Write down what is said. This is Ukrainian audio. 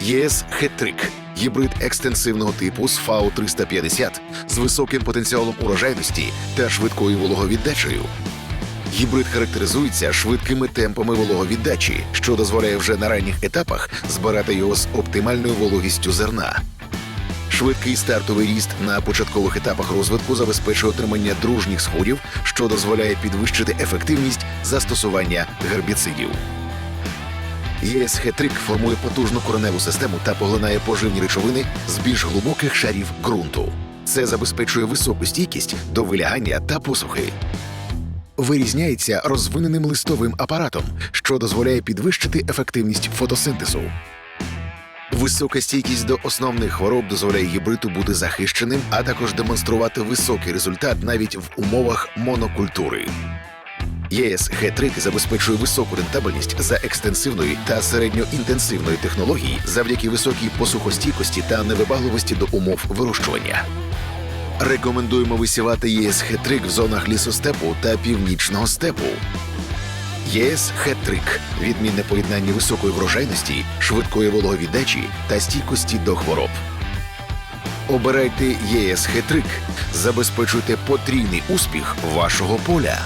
ЄС Хетрик гібрид екстенсивного типу з ФАУ 350 з високим потенціалом урожайності та швидкою вологовіддачею. Гібрид характеризується швидкими темпами вологовіддачі, що дозволяє вже на ранніх етапах збирати його з оптимальною вологістю зерна. Швидкий стартовий ріст на початкових етапах розвитку забезпечує отримання дружніх сходів, що дозволяє підвищити ефективність застосування гербіцидів. ЄС Хетрик формує потужну кореневу систему та поглинає поживні речовини з більш глибоких шарів ґрунту. Це забезпечує високу стійкість до вилягання та посухи. Вирізняється розвиненим листовим апаратом, що дозволяє підвищити ефективність фотосинтезу. Висока стійкість до основних хвороб дозволяє гібриду бути захищеним, а також демонструвати високий результат навіть в умовах монокультури. ЄС Х3 забезпечує високу рентабельність за екстенсивної та середньоінтенсивної технології завдяки високій посухостійкості та невибагливості до умов вирощування. Рекомендуємо висівати ЄС Х3 в зонах лісостепу та північного степу. ЄС Хетрик відмінне поєднання високої врожайності, швидкої вологовіддачі та стійкості до хвороб. Обирайте ЄС Хетрик, забезпечуйте потрійний успіх вашого поля.